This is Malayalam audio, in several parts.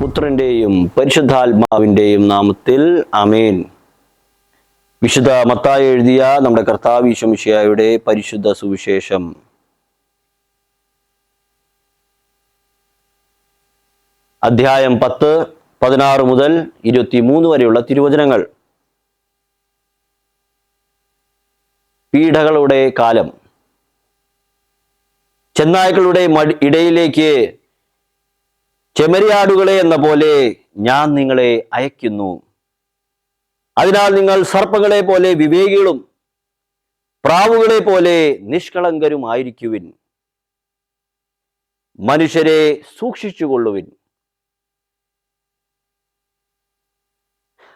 പുത്രന്റെയും പരിശുദ്ധാത്മാവിന്റെയും നാമത്തിൽ അമേൻ വിശുദ്ധ മത്തായി എഴുതിയ നമ്മുടെ കർത്താവ് ഈശ്വമിഷയായുടെ പരിശുദ്ധ സുവിശേഷം. അധ്യായം പത്ത് പതിനാറ് മുതൽ ഇരുപത്തിമൂന്ന് വരെയുള്ള തിരുവചനങ്ങൾ. പീഡകളുടെ കാലം. ചെന്നായ്ക്കളുടെ ഇടയിലേക്ക് ചെമ്മരിയാടുകളെ എന്ന പോലെ ഞാൻ നിങ്ങളെ അയക്കുന്നു അതിനാൽ നിങ്ങൾ സർപ്പങ്ങളെ പോലെ വിവേകികളും പ്രാവുകളെ പോലെ നിഷ്കളങ്കരുമായിരിക്കുവിൻ. മനുഷ്യരെ സൂക്ഷിച്ചുകൊള്ളുവിൻ.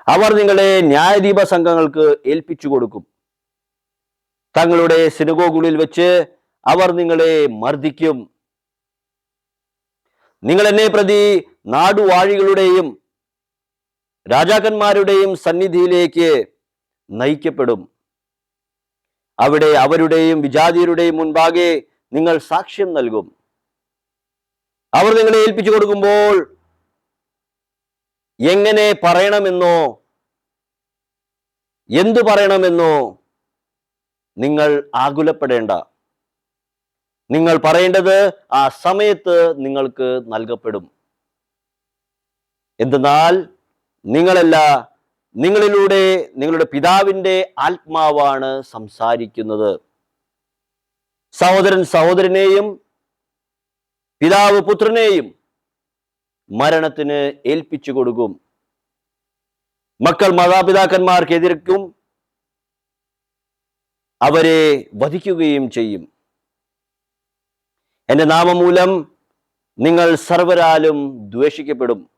അവർ നിങ്ങളെ ന്യായദീപ സംഘങ്ങൾക്ക് ഏൽപ്പിച്ചു കൊടുക്കും തങ്ങളുടെ സിനഗോഗുകളിൽ വെച്ച് അവർ നിങ്ങളെ മർദ്ദിക്കും. നിങ്ങൾ എന്നെ പ്രതി നാടുവാഴികളുടെയും രാജാക്കന്മാരുടെയും സന്നിധിയിലേക്ക് നയിക്കപ്പെടും. അവിടെ അവരുടെയും വിജാതിയരുടെയും മുൻപാകെ നിങ്ങൾ സാക്ഷ്യം നൽകും. അവർ നിങ്ങളെ ഏൽപ്പിച്ചു കൊടുക്കുമ്പോൾ എങ്ങനെ പറയണമെന്നോ എന്തു പറയണമെന്നോ നിങ്ങൾ ആകുലപ്പെടേണ്ട. നിങ്ങൾ പറയേണ്ടത് ആ സമയത്ത് നിങ്ങൾക്ക് നൽകപ്പെടും. എന്തെന്നാൽ നിങ്ങളല്ല നിങ്ങളിലൂടെ നിങ്ങളുടെ പിതാവിന്റെ ആത്മാവാണ് സംസാരിക്കുന്നത്. സഹോദരൻ സഹോദരനെയും പിതാവ് പുത്രനെയും മരണത്തിന് ഏൽപ്പിച്ചു കൊടുക്കും. മക്കൾ മാതാപിതാക്കന്മാർക്കെതിർക്കും അവരെ വധിക്കുകയും ചെയ്യും. എന്റെ നാമമൂലം നിങ്ങൾ സർവരാലും ദ്വേഷിക്കപ്പെടും.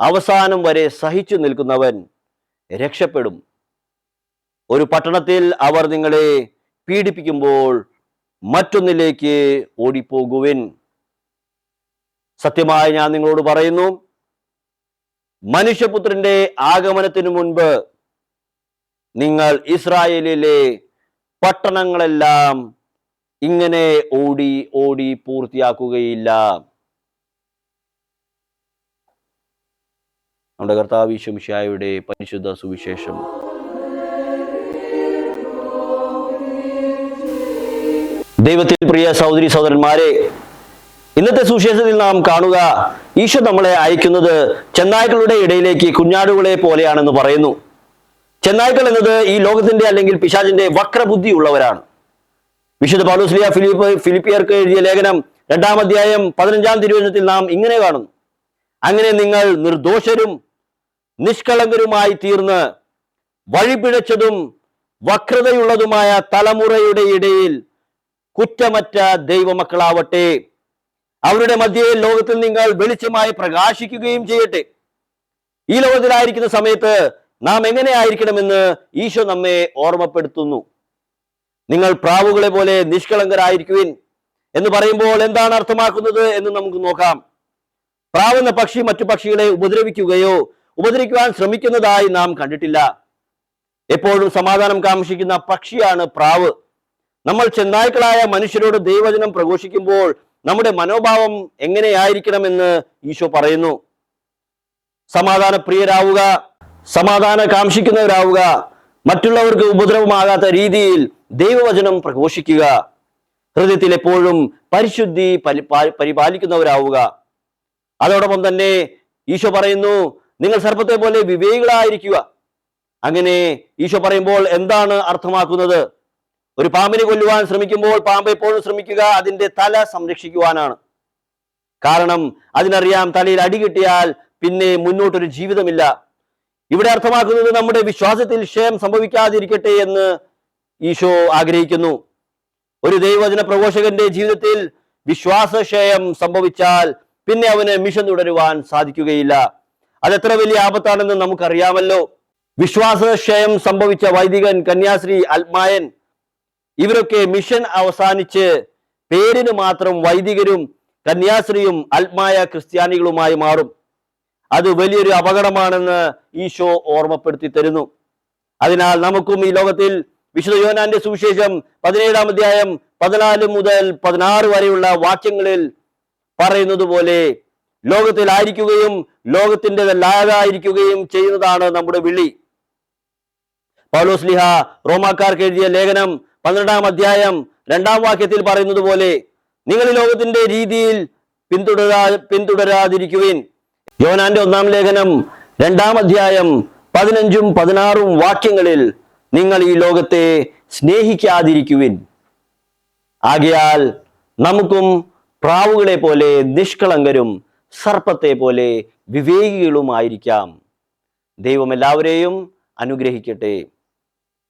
അവസാനം വരെ സഹിച്ചു നിൽക്കുന്നവൻ രക്ഷപ്പെടും. ഒരു പട്ടണത്തിൽ അവർ നിങ്ങളെ പീഡിപ്പിക്കുമ്പോൾ മറ്റൊന്നിലേക്ക് ഓടിപ്പോകുവിൻ. സത്യമായി ഞാൻ നിങ്ങളോട് പറയുന്നു മനുഷ്യപുത്രന്റെ ആഗമനത്തിനു മുൻപ് നിങ്ങൾ ഇസ്രായേലിലെ പട്ടണങ്ങളെല്ലാം ഇങ്ങനെ ഓടി ഓടി പൂർത്തിയാക്കുകയില്ല. നമ്മുടെ കർത്താവ് ശംഷായുടെ പരിശുദ്ധ സുവിശേഷം. ദൈവത്തിൽ പ്രിയ സഹോദരി സഹോദരന്മാരെ ഇന്നത്തെ സുവിശേഷത്തിൽ നാം കാണുക ഈശോ നമ്മളെ അയക്കുന്നത് ചെന്നായ്ക്കളുടെ ഇടയിലേക്ക് കുഞ്ഞാടുകളെ പോലെയാണെന്ന് പറയുന്നു. ചെന്നായ്ക്കൾ എന്നത് ഈ ലോകത്തിന്റെ അല്ലെങ്കിൽ പിശാചിന്റെ വക്രബുദ്ധി ഉള്ളവരാണ്. വിശുദ്ധ പൗലോസ്ലിയ ഫിലിപ്പ് ഫിലിപ്പിയർക്ക് എഴുതിയ ലേഖനം രണ്ടാം അധ്യായം പതിനഞ്ചാം തിരുവചനത്തിൽ നാം ഇങ്ങനെ കാണുന്നു. അങ്ങനെ നിങ്ങൾ നിർദോഷരും നിഷ്കളങ്കരുമായി തീർന്ന് വഴിപിഴച്ചതും വക്രതയുള്ളതുമായ തലമുറയുടെ ഇടയിൽ കുറ്റമറ്റ ദൈവമക്കളാവട്ടെ. അവരുടെ മധ്യേ ലോകത്തിൽ നിങ്ങൾ വെളിച്ചമായി പ്രകാശിക്കുകയും ചെയ്യട്ടെ. ഈ ലോകത്തിലായിരിക്കുന്ന സമയത്ത് നാം എങ്ങനെയായിരിക്കണമെന്ന് ഈശോ നമ്മെ ഓർമ്മപ്പെടുത്തുന്നു. നിങ്ങൾ പ്രാവുകളെ പോലെ നിഷ്കളങ്കരായിരിക്കുവിൻ എന്ന് പറയുമ്പോൾ എന്താണ് അർത്ഥമാക്കുന്നത് എന്ന് നമുക്ക് നോക്കാം. പ്രാവെന്ന പക്ഷി മറ്റു പക്ഷികളെ ഉപദ്രവിക്കുകയോ ഉപദ്രവിക്കുവാൻ ശ്രമിക്കുന്നതായി നാം കണ്ടിട്ടില്ല. എപ്പോഴും സമാധാനം കാമക്ഷിക്കുന്ന പക്ഷിയാണ് പ്രാവ്. നമ്മൾ ചെന്നായ്ക്കളായ മനുഷ്യരോട് ദൈവചനം പ്രഘോഷിക്കുമ്പോൾ നമ്മുടെ മനോഭാവം എങ്ങനെയായിരിക്കണമെന്ന് ഈശോ പറയുന്നു. സമാധാന പ്രിയരാവുക സമാധാന കാംക്ഷിക്കുന്നവരാവുക മറ്റുള്ളവർക്ക് ഉപദ്രവമാകാത്ത രീതിയിൽ ദൈവവചനം പ്രഘോഷിക്കുക. ഹൃദയത്തിൽ എപ്പോഴും പരിശുദ്ധി പരിപാലിക്കുന്നവരാവുക. അതോടൊപ്പം തന്നെ ഈശോ പറയുന്നു നിങ്ങൾ സർപ്പത്തെ പോലെ വിവേകികളായിരിക്കുക. അങ്ങനെ ഈശോ പറയുമ്പോൾ എന്താണ് അർത്ഥമാക്കുന്നത്? ഒരു പാമ്പിനെ കൊല്ലുവാൻ ശ്രമിക്കുമ്പോൾ പാമ്പ് എപ്പോഴും ശ്രമിക്കുക അതിന്റെ തല സംരക്ഷിക്കുവാനാണ്. കാരണം അതിനറിയാം തലയിൽ അടി കിട്ടിയാൽ പിന്നെ മുന്നോട്ടൊരു ജീവിതമില്ല. ഇവിടെ അർത്ഥമാക്കുന്നത് നമ്മുടെ വിശ്വാസത്തിൽ ക്ഷയം സംഭവിക്കാതിരിക്കട്ടെ എന്ന് ഈശോ ആഗ്രഹിക്കുന്നു. ഒരു ദൈവവചന പ്രഘോഷകന്റെ ജീവിതത്തിൽ വിശ്വാസക്ഷയം സംഭവിച്ചാൽ പിന്നെ അവന് മിഷൻ തുടരുവാൻ സാധിക്കുകയില്ല. അതെത്ര വലിയ ആപത്താണെന്ന് നമുക്കറിയാമല്ലോ. വിശ്വാസക്ഷയം സംഭവിച്ച വൈദികൻ കന്യാശ്രീ അൽമായൻ ഇവരൊക്കെ മിഷൻ അവസാനിച്ച് പേരിന് മാത്രം വൈദികരും കന്യാശ്രീയും ആത്മായ ക്രിസ്ത്യാനികളുമായി മാറും. അത് വലിയൊരു അപകടമാണെന്ന് ഈശോ ഓർമ്മപ്പെടുത്തി തരുന്നു. അതിനാൽ നമുക്കും ഈ ലോകത്തിൽ വിശുദ്ധ യോനാന്റെ സുവിശേഷം പതിനേഴാം അധ്യായം പതിനാല് മുതൽ പതിനാറ് വരെയുള്ള വാക്യങ്ങളിൽ പറയുന്നത് പോലെ ലോകത്തിലായിരിക്കുകയും ലോകത്തിന്റെതല്ലാതായിരിക്കുകയും ചെയ്യുന്നതാണ് നമ്മുടെ വിളി. പൗലോസ്ലിഹ റോമാക്കാർക്ക് എഴുതിയ ലേഖനം പന്ത്രണ്ടാം അധ്യായം രണ്ടാം വാക്യത്തിൽ പറയുന്നത് പോലെ നിങ്ങൾ ലോകത്തിന്റെ രീതിയിൽ പിന്തുടരാ പിന്തുടരാതിരിക്കുവിൻ. യോനാന്റെ ഒന്നാം ലേഖനം രണ്ടാം അധ്യായം പതിനഞ്ചും പതിനാറും വാക്യങ്ങളിൽ നിങ്ങൾ ഈ ലോകത്തെ സ്നേഹിക്കാതിരിക്കുവിൻ. ആകയാൽ നമുക്കും പ്രാവുകളെ പോലെ നിഷ്കളങ്കരും സർപ്പത്തെ പോലെ വിവേകികളുമായിരിക്കാം. ദൈവം എല്ലാവരെയും അനുഗ്രഹിക്കട്ടെ.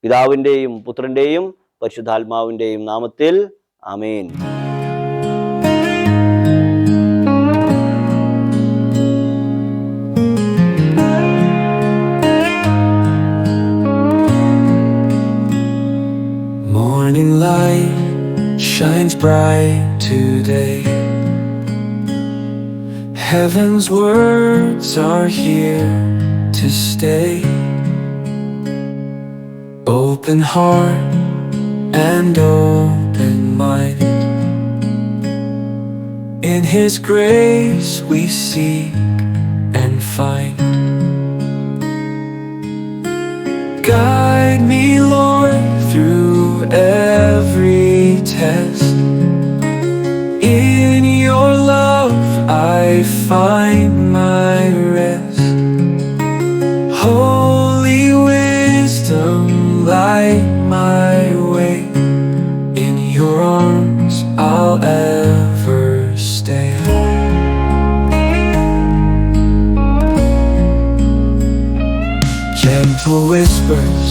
പിതാവിന്റെയും പുത്രന്റെയും പരിശുദ്ധാത്മാവിന്റെയും നാമത്തിൽ ആമേൻ. Shines bright today. Heaven's words are here to stay. Open heart and open mind. In His grace we seek and find. Guide me, Lord, chest. In your love, I find my rest. Holy wisdom, light my way. In your arms, I'll ever stay. Gentle whispers